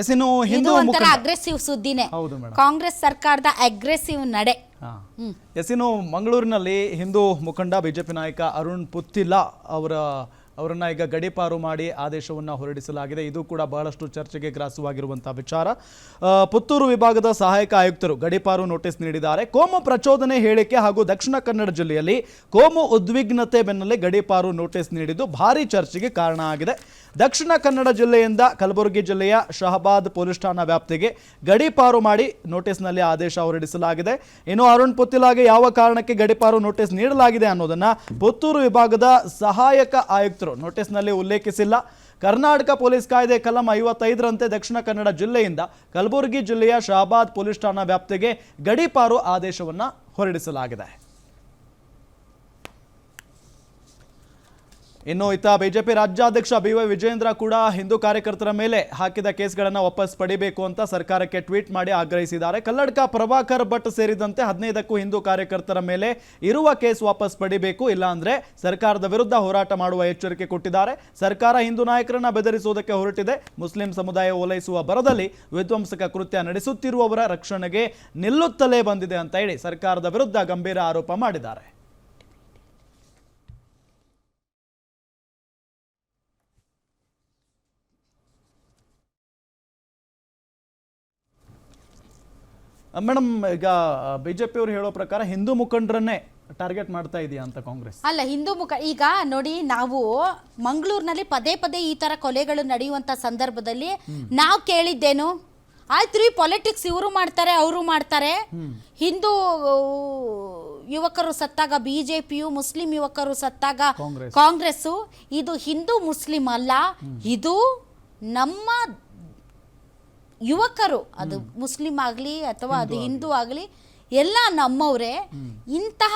S, ಇದು ಹಿಂದೂ ಒಂಥರ aggressive ಸುದ್ದಿನೇ. ಹೌದು ಮೇಡಮ್. ಕಾಂಗ್ರೆಸ್ ಸರ್ಕಾರದ ಅಗ್ರೆಸಿವ್ ನಡೆ. ಎಸ್ ಇನ್ನು ಮಂಗಳೂರಿನಲ್ಲಿ ಹಿಂದೂ ಮುಖಂಡ ಬಿಜೆಪಿ ನಾಯಕ ಅರುಣ್ ಪುತ್ತಿಲ್ಲ ಅವರ ಅವರನ್ನ ಈಗ ಗಡೀಪಾರು ಮಾಡಿ ಆದೇಶವನ್ನು ಹೊರಡಿಸಲಾಗಿದೆ. ಇದು ಕೂಡ ಬಹಳಷ್ಟು ಚರ್ಚೆಗೆ ಗ್ರಾಸವಾಗಿರುವಂತಹ ವಿಚಾರ. ಪುತ್ತೂರು ವಿಭಾಗದ ಸಹಾಯಕ ಆಯುಕ್ತರು ಗಡಿಪಾರು ನೋಟಿಸ್ ನೀಡಿದ್ದಾರೆ. ಕೋಮು ಪ್ರಚೋದನೆ ಹೇಳಿಕೆ ಹಾಗೂ ದಕ್ಷಿಣ ಕನ್ನಡ ಜಿಲ್ಲೆಯಲ್ಲಿ ಕೋಮು ಉದ್ವಿಗ್ನತೆ ಬೆನ್ನಲ್ಲೇ ಗಡೀಪಾರು ನೋಟಿಸ್ ನೀಡಿದ್ದು ಭಾರಿ ಚರ್ಚೆಗೆ ಕಾರಣ ಆಗಿದೆ. ದಕ್ಷಿಣ ಕನ್ನಡ ಜಿಲ್ಲೆಯಿಂದ ಕಲಬುರಗಿ ಜಿಲ್ಲೆಯ ಶಹಬಾದ್ ಪೊಲೀಸ್ ಠಾಣಾ ವ್ಯಾಪ್ತಿಗೆ ಗಡೀಪಾರು ಮಾಡಿ ನೋಟಿಸ್ನಲ್ಲಿ ಆದೇಶ ಹೊರಡಿಸಲಾಗಿದೆ. ಇನ್ನು ಅರುಣ್ ಪುತ್ತಿಲಾಗೆ ಯಾವ ಕಾರಣಕ್ಕೆ ಗಡಿಪಾರು ನೋಟಿಸ್ ನೀಡಲಾಗಿದೆ ಅನ್ನೋದನ್ನ ಪುತ್ತೂರು ವಿಭಾಗದ ಸಹಾಯಕ ಆಯುಕ್ತರು ನೋಟಿಸ್ನಲ್ಲಿ ಉಲ್ಲೇಖಿಸಿಲ್ಲ. ಕರ್ನಾಟಕ ಪೊಲೀಸ್ ಕಾಯ್ದೆ ಕಲಂ ಐವತ್ತೈದರಂತೆ ದಕ್ಷಿಣ ಕನ್ನಡ ಜಿಲ್ಲೆಯಿಂದ ಕಲಬುರಗಿ ಜಿಲ್ಲೆಯ ಶಹಾಬಾದ್ ಪೊಲೀಸ್ ಠಾಣಾ ವ್ಯಾಪ್ತಿಗೆ ಗಡೀಪಾರು ಆದೇಶವನ್ನ ಹೊರಡಿಸಲಾಗಿದೆ. ಇನ್ನು ಇತ್ತ ಬಿಜೆಪಿ ರಾಜ್ಯಾಧ್ಯಕ್ಷ ಬಿ ವೈ ವಿಜೇಂದ್ರ ಕೂಡ ಹಿಂದೂ ಕಾರ್ಯಕರ್ತರ ಮೇಲೆ ಹಾಕಿದ ಕೇಸ್ಗಳನ್ನು ವಾಪಸ್ ಪಡಿಬೇಕು ಅಂತ ಸರ್ಕಾರಕ್ಕೆ ಟ್ವೀಟ್ ಮಾಡಿ ಆಗ್ರಹಿಸಿದ್ದಾರೆ. ಕಲ್ಲಡ್ಕ ಪ್ರಭಾಕರ್ ಭಟ್ ಸೇರಿದಂತೆ ಹದಿನೈದಕ್ಕೂ ಹಿಂದೂ ಕಾರ್ಯಕರ್ತರ ಮೇಲೆ ಇರುವ ಕೇಸ್ ವಾಪಸ್ ಪಡಿಬೇಕು, ಇಲ್ಲಾಂದ್ರೆ ಸರ್ಕಾರದ ವಿರುದ್ಧ ಹೋರಾಟ ಮಾಡುವ ಎಚ್ಚರಿಕೆ ಕೊಟ್ಟಿದ್ದಾರೆ. ಸರ್ಕಾರ ಹಿಂದೂ ನಾಯಕರನ್ನ ಬೆದರಿಸುವುದಕ್ಕೆ ಹೊರಟಿದೆ. ಮುಸ್ಲಿಂ ಸಮುದಾಯ ಓಲೈಸುವ ಬರದಲ್ಲಿ ವಿಧ್ವಂಸಕ ಕೃತ್ಯ ನಡೆಸುತ್ತಿರುವವರ ರಕ್ಷಣೆಗೆ ನಿಲ್ಲುತ್ತಲೇ ಬಂದಿದೆ ಅಂತ ಹೇಳಿ ಸರ್ಕಾರದ ವಿರುದ್ಧ ಗಂಭೀರ ಆರೋಪ ಮಾಡಿದ್ದಾರೆ. ಮೇಡಮ್ ಈಗ ಬಿಜೆಪಿ ಅವರು ಹೇಳೋ ಪ್ರಕಾರ ಹಿಂದೂ ಮುಖಂಡರನ್ನೇ ಟಾರ್ಗೆಟ್ ಮಾಡ್ತಾ ಇದೆಯಾ ಅಂತ ಕಾಂಗ್ರೆಸ್? ಅಲ್ಲ ಹಿಂದೂ ಮುಖ ಈಗ ನೋಡಿ ನಾವು ಮಂಗಳೂರಿನಲ್ಲಿ ಪದೇ ಪದೇ ಈ ತರ ಕೊಲೆಗಳು ನಡೆಯುವಂತ ಸಂದರ್ಭದಲ್ಲಿ ನಾವು ಕೇಳಿದ್ದೇನು? ಆಯ್ತು ರೀ ಪೊಲಿಟಿಕ್ಸ್ ಇವರು ಮಾಡ್ತಾರೆ ಅವರು ಮಾಡ್ತಾರೆ. ಹಿಂದೂ ಯುವಕರು ಸತ್ತಾಗ ಬಿಜೆಪಿಯು ಮುಸ್ಲಿಂ ಯುವಕರು ಸತ್ತಾಗ ಕಾಂಗ್ರೆಸ್. ಕಾಂಗ್ರೆಸ್ಸು. ಇದು ಹಿಂದೂ ಮುಸ್ಲಿಂ ಅಲ್ಲ. ಇದು ನಮ್ಮ ಯುವಕರು ಅದು ಮುಸ್ಲಿಂ ಆಗಲಿ ಅಥವಾ ಅದು ಹಿಂದೂ ಆಗಲಿ. ಎಲ್ಲ ನಮ್ಮವರೇ ಇಂತಹ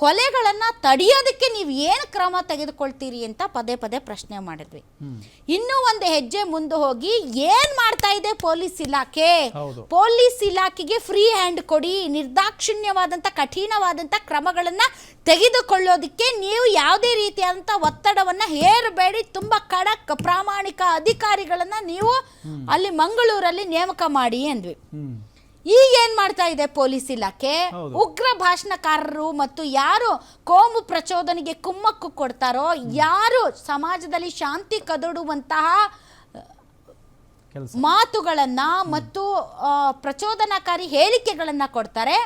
ಕೊಲೆಗಳನ್ನು ತಡೆಯೋದಕ್ಕೆ ನೀವು ಏನು ಕ್ರಮ ತೆಗೆದುಕೊಳ್ತೀರಿ ಅಂತ ಪದೇ ಪದೇ ಪ್ರಶ್ನೆ ಮಾಡಿದ್ವಿ. ಇನ್ನೂ ಒಂದು ಹೆಜ್ಜೆ ಮುಂದೆ ಹೋಗಿ ಏನು ಮಾಡ್ತಾ ಇದೆ ಪೊಲೀಸ್ ಇಲಾಖೆ. ಪೊಲೀಸ್ ಇಲಾಖೆಗೆ ಫ್ರೀ ಹ್ಯಾಂಡ್ ಕೊಡಿ ನಿರ್ದಾಕ್ಷಿಣ್ಯವಾದಂಥ ಕಠಿಣವಾದಂಥ ಕ್ರಮಗಳನ್ನು ತೆಗೆದುಕೊಳ್ಳೋದಕ್ಕೆ ನೀವು ಯಾವುದೇ ರೀತಿಯಾದಂಥ ಒತ್ತಡವನ್ನು ಹೇರಬೇಡಿ. ತುಂಬ ಕಡಕ್ ಪ್ರಾಮಾಣಿಕ ಅಧಿಕಾರಿಗಳನ್ನು ನೀವು ಅಲ್ಲಿ ಮಂಗಳೂರಲ್ಲಿ ನೇಮಕ ಮಾಡಿ ಅಂದ್ವಿ. ಈಗ ಏನ್ ಮಾಡ್ತಾ ಇದೆ ಪೊಲೀಸ್ ಇಲಾಖೆ? ಉಗ್ರ ಭಾಷಣಕಾರರು ಮತ್ತು ಯಾರು ಕೋಮು ಪ್ರಚೋದನೆಗೆ ಕುಮ್ಮಕ್ಕು ಕೊಡ್ತಾರೋ ಯಾರು ಸಮಾಜದಲ್ಲಿ ಶಾಂತಿ ಕದಡುವಂತಹ ಮಾತುಗಳನ್ನ ಮತ್ತು ಪ್ರಚೋದನಾಕಾರಿ ಹೇಳಿಕೆಗಳನ್ನ ಕೊಡ್ತಾರೆ.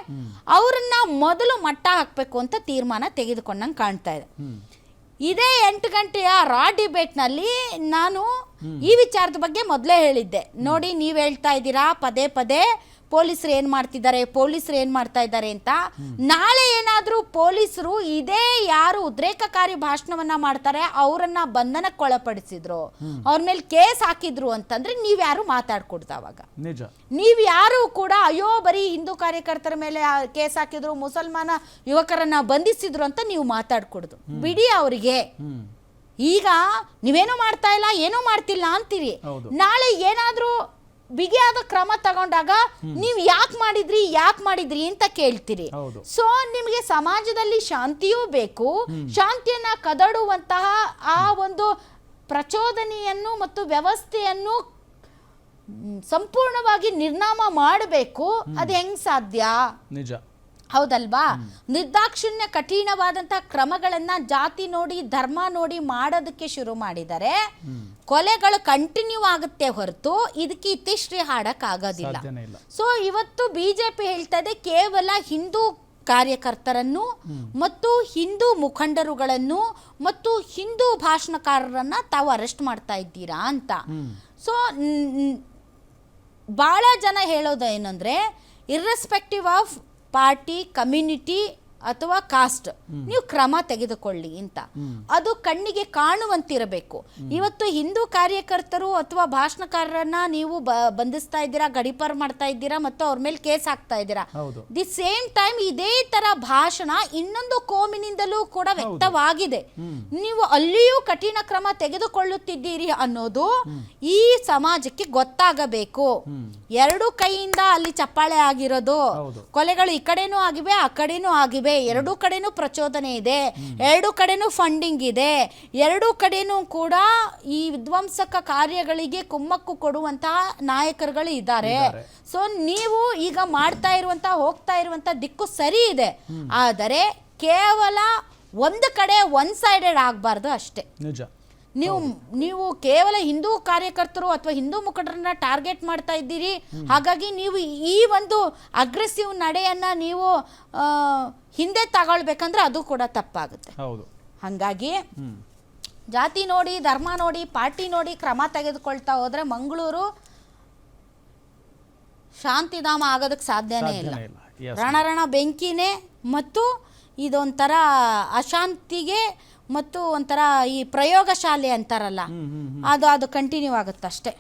ಅವರನ್ನ ಮೊದಲು ಮಟ್ಟ ಹಾಕಬೇಕು ಅಂತ ತೀರ್ಮಾನ ತೆಗೆದುಕೊಂಡಂಗೆ ಕಾಣ್ತಾ ಇದೆ. ಇದೇ ಎಂಟು ಗಂಟೆಯ ರಾ ಡಿಬೇಟ್ನಲ್ಲಿ ನಾನು ಈ ವಿಚಾರದ ಬಗ್ಗೆ ಮೊದಲೇ ಹೇಳಿದ್ದೆ. ನೋಡಿ ನೀವು ಹೇಳ್ತಾ ಇದ್ದೀರಾ? ಪದೇ ಪದೇ ಪೊಲೀಸರು ಏನು ಮಾಡ್ತಿದ್ದಾರೆ ಪೊಲೀಸರು ಏನು ಮಾಡ್ತಾ ಇದ್ದಾರೆ ಅಂತ ನಾಳೆ ಏನಾದರೂ ಪೊಲೀಸರು ಇದೇ ಯಾರು ಉದ್ರೇಕಕಾರಿ ಭಾಷಣವನ್ನ ಮಾಡ್ತಾರೆ ಅವರನ್ನ ಬಂಧನಕ್ಕೊಳಪಡಿಸಿದ್ರು. ಅವ್ರ ಮೇಲೆ ಕೇಸ್ ಹಾಕಿದ್ರು ಅಂತಂದ್ರೆ ನೀವು ಯಾರು ಮಾತಾಡ್ಕೊಡ್ತಾವಾಗ ನಿಜ. ನೀವು ಯಾರು ಕೂಡ ಅಯ್ಯೋ ಬರೀ ಹಿಂದೂ ಕಾರ್ಯಕರ್ತರ ಮೇಲೆ ಕೇಸ್ ಹಾಕಿದ್ರು ಮುಸಲ್ಮಾನ ಯುವಕರನ್ನ ಬಂಧಿಸಿದ್ರು ಅಂತ ನೀವು ಮಾತಾಡ್ಕೊಡ್ದು. ಬಿಡಿ ಅವರಿಗೆ. ಈಗ ನೀವೇನೋ ಮಾಡ್ತಾ ಇಲ್ಲ ಏನೂ ಮಾಡ್ತಿಲ್ಲ ಅಂತೀರಿ. ನಾಳೆ ಏನಾದ್ರೂ ಬಿಗಿಯಾದ ಕ್ರಮ ತಗೊಂಡಾಗ ನೀವು ಯಾಕೆ ಮಾಡಿದ್ರಿ ಯಾಕೆ ಮಾಡಿದ್ರಿ ಅಂತ ಕೇಳ್ತೀರಿ. ಸೊ ನಿಮಗೆ ಸಮಾಜದಲ್ಲಿ ಶಾಂತಿಯೂ ಬೇಕು. ಶಾಂತಿಯನ್ನ ಕದಡುವಂತಹ ಆ ಒಂದು ಪ್ರಚೋದನೆಯನ್ನು ಮತ್ತು ವ್ಯವಸ್ಥೆಯನ್ನು ಸಂಪೂರ್ಣವಾಗಿ ನಿರ್ನಾಮ ಮಾಡಬೇಕು. ಅದು ಹೆಂಗ್ ಸಾಧ್ಯ? ನಿಜ. ಹೌದಲ್ವಾ? ನಿರ್ದಾಕ್ಷಿಣ್ಯ ಕಠಿಣವಾದಂತಹ ಕ್ರಮಗಳನ್ನ ಜಾತಿ ನೋಡಿ ಧರ್ಮ ನೋಡಿ ಮಾಡೋದಕ್ಕೆ ಶುರು ಮಾಡಿದರೆ ಕೊಲೆಗಳು ಕಂಟಿನ್ಯೂ ಆಗುತ್ತೆ ಹೊರತು ಇದಕ್ಕೆ ಇತಿಶ್ರೀ ಹಾಡಕ್ ಆಗೋದಿಲ್ಲ ಸಾಧ್ಯನೇ ಇಲ್ಲ. ಸೊ ಇವತ್ತು ಬಿಜೆಪಿ ಹೇಳ್ತಾ ಇದೆ ಕೇವಲ ಹಿಂದೂ ಕಾರ್ಯಕರ್ತರನ್ನು ಮತ್ತು ಹಿಂದೂ ಮುಖಂಡರುಗಳನ್ನು ಮತ್ತು ಹಿಂದೂ ಭಾಷಣಕಾರರನ್ನ ತಾವು ಅರೆಸ್ಟ್ ಮಾಡ್ತಾ ಇದ್ದೀರಾ ಅಂತ. ಸೊ ಬಹಳ ಜನ ಹೇಳೋದು ಏನಂದ್ರೆ ಇರ್ರೆಸ್ಪೆಕ್ಟಿವ್ ಆಫ್ ಪಾರ್ಟಿ ಕಮ್ಯುನಿಟಿ ಅಥವಾ ಕಾಸ್ಟ್. ನೀವು ಕ್ರಮ ತೆಗೆದುಕೊಳ್ಳಿ ಅಂತ. ಅದು ಕಣ್ಣಿಗೆ ಕಾಣುವಂತಿರಬೇಕು. ಇವತ್ತು ಹಿಂದೂ ಕಾರ್ಯಕರ್ತರು ಅಥವಾ ಭಾಷಣಕಾರರನ್ನ ನೀವು ಬಂಧಿಸ್ತಾ ಇದ್ದೀರಾ ಗಡಿಪಾರ್ ಮಾಡ್ತಾ ಇದ್ದೀರಾ ಮತ್ತು ಅವ್ರ ಮೇಲೆ ಕೇಸ್ ಹಾಕ್ತಾ ಇದ್ದೀರಾ? ದಿ ಸೇಮ್ ಟೈಮ್ ಇದೇ ತರ ಭಾಷಣ ಇನ್ನೊಂದು ಕೋಮಿನಿಂದಲೂ ಕೂಡ ವ್ಯಕ್ತವಾಗಿದೆ. ನೀವು ಅಲ್ಲಿಯೂ ಕಠಿಣ ಕ್ರಮ ತೆಗೆದುಕೊಳ್ಳುತ್ತಿದ್ದೀರಿ ಅನ್ನೋದು ಈ ಸಮಾಜಕ್ಕೆ ಗೊತ್ತಾಗಬೇಕು. ಎರಡು ಕೈಯಿಂದ ಅಲ್ಲಿ ಚಪ್ಪಾಳೆ ಆಗಿರೋದು. ಕೊಲೆಗಳು ಈ ಕಡೆನೂ ಆಗಿವೆ ಆ ಕಡೆನೂ ಆಗಿವೆ ಎರಡೂ ಕಡೆನೂ ಪ್ರಚೋದನೆ ಇದೆ. ಎರಡೂ ಕಡೆನೂ ಫಂಡಿಂಗ್ ಇದೆ. ಎರಡೂ ಕಡೆನೂ ಕೂಡ ಈ ವಿಧ್ವಂಸಕ ಕಾರ್ಯಗಳಿಗೆ ಕುಮ್ಮಕ್ಕು ಕೊಡುವಂತಹ ನಾಯಕರುಗಳು ಇದ್ದಾರೆ. ಸೊ ನೀವು ಈಗ ಮಾಡ್ತಾ ಇರುವಂತಹ ಹೋಗ್ತಾ ಇರುವಂತ ದಿಕ್ಕು ಸರಿ ಇದೆ. ಆದರೆ ಕೇವಲ ಒಂದು ಕಡೆ ಒನ್ ಸೈಡೆಡ್ ಆಗಬಾರ್ದು ಅಷ್ಟೇ. ನಿಜ. ನೀವು ನೀವು ಕೇವಲ ಹಿಂದೂ ಕಾರ್ಯಕರ್ತರು ಅಥವಾ ಹಿಂದೂ ಮುಖಂಡರನ್ನ ಟಾರ್ಗೆಟ್ ಮಾಡ್ತಾ ಇದ್ದೀರಿ. ಹಾಗಾಗಿ ನೀವು ಈ ಒಂದು ಅಗ್ರೆಸಿವ್ ನಡೆಯನ್ನ ನೀವು ಹಿಂದೆ ತಗೊಳ್ಬೇಕಂದ್ರೆ ಅದು ಕೂಡ ತಪ್ಪಾಗುತ್ತೆ. ಹಾಗಾಗಿ ಜಾತಿ ನೋಡಿ ಧರ್ಮ ನೋಡಿ ಪಾರ್ಟಿ ನೋಡಿ ಕ್ರಮ ತೆಗೆದುಕೊಳ್ತಾ ಹೋದ್ರೆ ಮಂಗಳೂರು ಶಾಂತಿಧಾಮ ಆಗೋದಕ್ಕೆ ಸಾಧ್ಯನೇ ಇಲ್ಲ. ರಣರಣ ಬೆಂಕಿನೇ ಮತ್ತು ಇದೊಂಥರ ಅಶಾಂತಿಗೆ ಮತ್ತು ಒಂಥರ ಈ ಪ್ರಯೋಗಶಾಲೆ ಅಂತಾರಲ್ಲ ಅದು ಅದು ಕಂಟಿನ್ಯೂ ಆಗುತ್ತೆ ಅಷ್ಟೇ